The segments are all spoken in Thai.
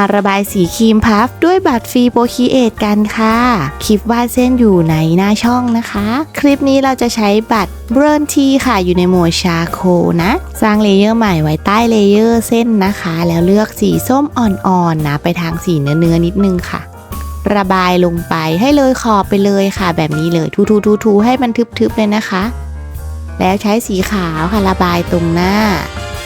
มาระบายสีครีมพัฟด้วยบัตรฟรีโปรคีเอทกันค่ะ คลิปวาดเส้นอยู่ในหน้าช่องนะคะ คลิปนี้เราจะใช้บัตรเบิร์นทีค่ะอยู่ในโหมดชาโคนะ สร้างเลเยอร์ใหม่ไว้ใต้เลเยอร์เส้นนะคะ แล้วเลือกสีส้มอ่อนๆนะไปทางสีเนื้อๆนิดนึงค่ะ ระบายลงไปให้เลยขอบไปเลยค่ะ แบบนี้เลยทูๆๆๆให้มันทึบๆเลยนะคะ แล้วใช้สีขาวค่ะระบายตรงหน้า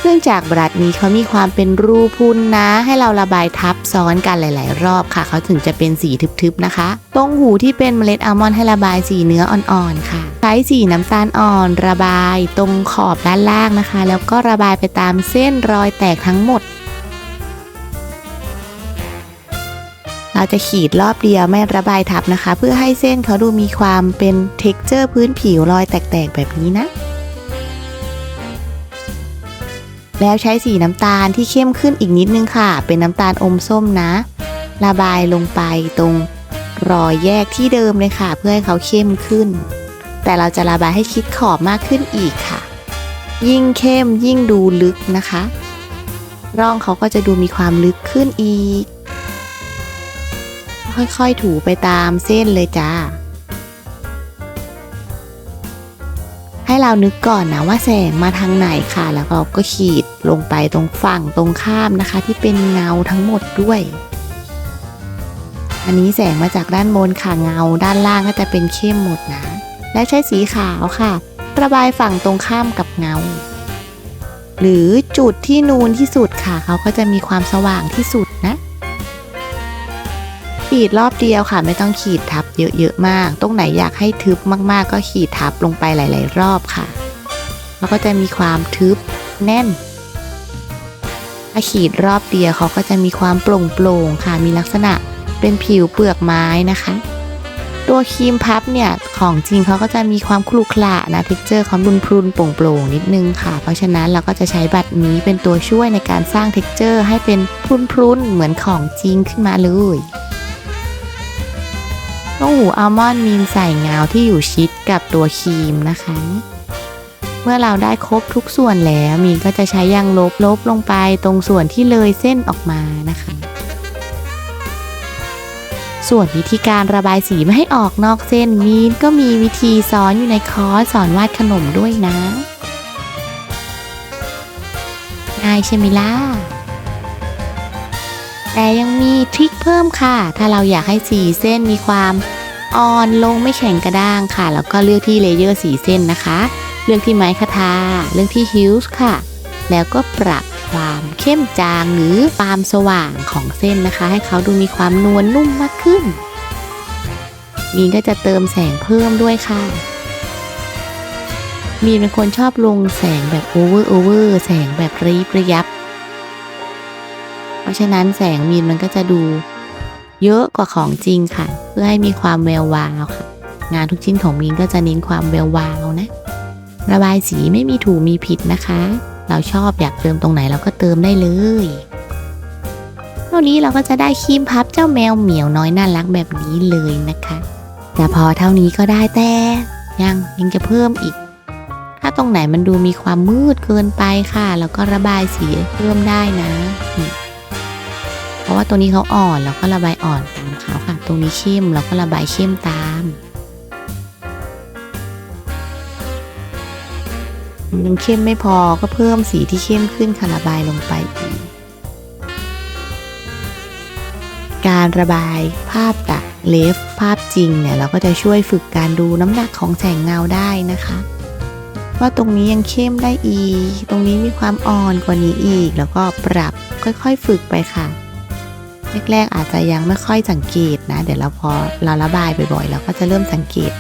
เนื่องจากบรัดนี้เขามีความเป็นรูพุนนะ ให้เราระบายทับซ้อนกันหลาย ๆ รอบค่ะ เขาถึงจะเป็นสีทึบ ๆ นะคะ ตรงหูที่เป็นเมล็ดอัลมอนด์ให้ระบายสีเนื้ออ่อน ๆ ค่ะ ใช้สีน้ำตาลอ่อนระบายตรงขอบด้านล่างนะคะ แล้วก็ระบายไปตามเส้นรอยแตกทั้งหมดเราจะขีดรอบเดียวไม่ระบายทับนะคะ เพื่อให้เส้นเขาดูมีความเป็นเท็กเจอร์พื้นผิวรอยแตกๆแบบนี้นะ แล้วใช้สีน้ำตาลที่เข้มขึ้นอีกนิดนึงค่ะ เป็นน้ำตาลอมส้มนะ ระบายลงไปตรงรอยแยกที่เดิมเลยค่ะ เพื่อให้เขาเข้มขึ้น แต่เราจะระบายให้ชิดขอบมากขึ้นอีกค่ะ ยิ่งเข้มยิ่งดูลึกนะคะ ร่องเขาก็จะดูมีความลึกขึ้นอีก ค่อยๆถูไปตามเส้นเลยจ้า เรานึกก่อนนะว่าแสงมาทางไหนค่ะ แล้วเราก็ขีดลงไปตรงฝั่งตรงข้ามนะคะ ที่เป็นเงาทั้งหมดด้วย อันนี้แสงมาจากด้านบนค่ะเงา ด้านล่างก็จะเป็นเข้มหมดนะ และใช้สีขาวค่ะ ระบายฝั่งตรงข้ามกับเงา หรือจุดที่นูนที่สุดค่ะ เขาก็จะมีความสว่างที่สุดนะ ขีดรอบเดียวค่ะ ไม่ต้องขีดทับเยอะๆมาก ตรงไหนอยากให้ทึบมากๆ ก็ขีดทับลงไปหลาย ๆ รอบค่ะ แล้วก็จะมีความทึบแน่นถ้าขีดรอบเดียวเขาก็จะมีความโปร่งๆค่ะ มีลักษณะเป็นผิวเปลือกไม้นะคะ ตัวครีมพับเนี่ย ของจริงเขาก็จะมีความคลุขระนะเท็กเจอร์เขารุนพรุนโปร่งๆนิดนึงค่ะ เพราะฉะนั้นเราก็จะใช้บัตรนี้เป็นตัวช่วยในการสร้างเท็กเจอร์ให้เป็นพรุนๆเหมือนของจริงขึ้นมาเลย ต้องหูอัลมอนด์มีนใส่เงาที่อยู่ชิดกับตัวครีมนะคะ เมื่อเราได้ครบทุกส่วนแล้วมีนก็จะใช้ยางลบลบลงไปตรงส่วนที่เลยเส้นออกมานะคะ ส่วนวิธีการระบายสีไม่ให้ออกนอกเส้นมีนก็มีวิธีสอนอยู่ในคอร์สสอนวาดขนมด้วยนะง่ายใช่ไหมล่ะ แต่ยังมีทริคเพิ่มค่ะ ถ้าเราอยากให้สีเส้นมีความอ่อนลงไม่แข็งกระด้างค่ะ แล้วก็เลือกที่เลเยอร์สีเส้นนะคะ เลือกที่ไม้คทา เลือกที่ฮิลส์ค่ะ แล้วก็ปรับความเข้มจางหรือความสว่างของเส้นนะคะ ให้เขาดูมีความนวลนุ่มมากขึ้นมีนก็จะเติมแสงเพิ่มด้วยค่ะ มีนเป็นคนชอบลงแสงแบบโอเวอร์โอเวอร์แสงแบบรีบระยับ เพราะฉะนั้นแสงมีนมันก็จะดูเยอะกว่าของจริงค่ะ เพื่อให้มีความแวววาวค่ะ งานทุกชิ้นของมีนก็จะเน้นความแวววาวนะ ระบายสีไม่มีถูกมีผิดนะคะ เราชอบอยากเติมตรงไหนเราก็เติมได้เลยเท่านี้เราก็จะได้ครีมพับเจ้าแมวเหมียวน้อยน่ารักแบบนี้เลยนะคะ แต่พอเท่านี้ก็ได้แต่ยังยังจะเพิ่มอีก ถ้าตรงไหนมันดูมีความมืดเกินไปค่ะแล้วก็ระบายสีเพิ่มได้นะนี่ เพราะว่าตัวนี้เขาอ่อนเราก็ระบายอ่อนตามเขาค่ะ ตรงนี้เข้มเราก็ระบายเข้มตามยังเข้มไม่พอก็เพิ่มสีที่เข้มขึ้นค่ะระบายลงไปอีก การระบายภาพจากเลฟภาพจริงเนี่ยเราก็จะช่วยฝึกการดูน้ำหนักของแสงเงาได้นะคะว่าตรงนี้ยังเข้มได้อีก ตรงนี้มีความอ่อนกว่านี้อีก แล้วก็ปรับค่อยๆฝึกไปค่ะ แรกๆ อาจจะยังไม่ค่อยสังเกตนะ เดี๋ยวเราพอเราระบายบ่อยๆ เราก็จะเริ่มสังเกต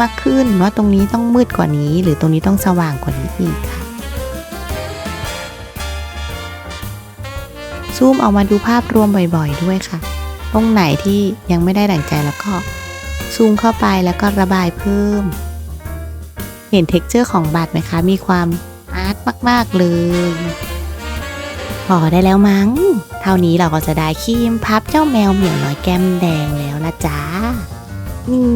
มากขึ้นว่าตรงนี้ต้องมืดกว่านี้ หรือตรงนี้ต้องสว่างกว่านี้อีกค่ะซูมออกมาดูภาพรวมบ่อยๆ ด้วยค่ะ ตรงไหนที่ยังไม่ได้ดั่งใจแล้วก็ซูมเข้าไปแล้วก็ระบายเพิ่ม เห็นเท็กเจอร์ของบัตรไหมคะ มีความอาร์ตมาก ๆ เลย อได้แล้วมั้ง เท่านี้เราก็จะได้ครีมพับเจ้าแมวเหมียวน้อยแก้มแดงแล้วละจ้านี่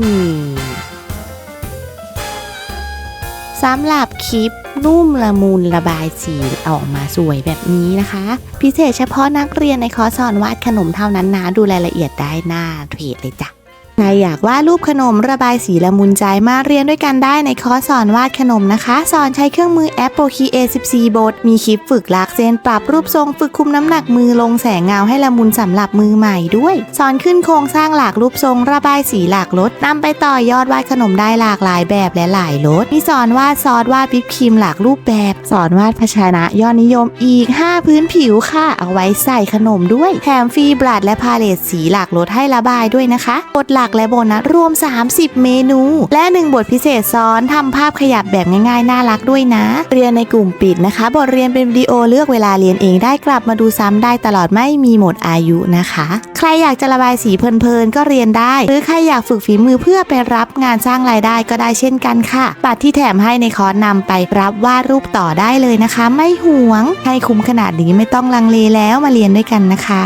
สำหรับคลิปนุ่มละมุนระบายสีออกมาสวยแบบนี้นะคะ พิเศษเฉพาะนักเรียนในคอร์สสอนวาดขนมเท่านั้นนะ ดูรายละเอียดได้หน้าเพจเลยจ้ะ ใครอยากวาดรูปขนมระบายสีละมุนใจมาเรียนด้วยกันได้ในคอร์สสอนวาดขนมนะคะ สอนใช้เครื่องมือแอปโปคี A14 บทมีคลิปฝึกลากเส้นปรับรูปทรงฝึกคุมน้ำหนักมือลงแสงเงาให้ละมุนสำหรับมือใหม่ด้วย สอนขึ้นโครงสร้างหลากรูปทรงระบายสีหลากรสนำไปต่อยอดวาดขนมได้หลากหลายแบบและหลายรสมีสอนวาดซอสวาดวิปครีมหลากรูปแบบ สอนวาดภาชนะยอดนิยมอีก 5 พื้นผิวค่ะ เอาไว้ใส่ขนมด้วยแถมฟรีบลัดและพาเลตสีหลากรสให้ระบายด้วยนะคะบทหลัลักและโบนัสรวม 30 เมนู และ 1 บทพิเศษซ้อนทำภาพขยับแบบง่ายๆ น่ารักด้วยนะ เรียนในกลุ่มปิดนะคะ บทเรียนเป็นวิดีโอเลือกเวลาเรียนเองได้กลับมาดูซ้ำได้ตลอดไม่มีหมดอายุนะคะ ใครอยากจะระบายสีเพลินๆก็เรียนได้ หรือใครอยากฝึกฝีมือเพื่อไปรับงานสร้างรายได้ก็ได้เช่นกันค่ะ บัตรที่แถมให้ในคอร์สนำไปรับวาดรูปต่อได้เลยนะคะ ไม่ห่วงให้คุ้มขนาดนี้ไม่ต้องลังเลแล้วมาเรียนด้วยกันนะคะ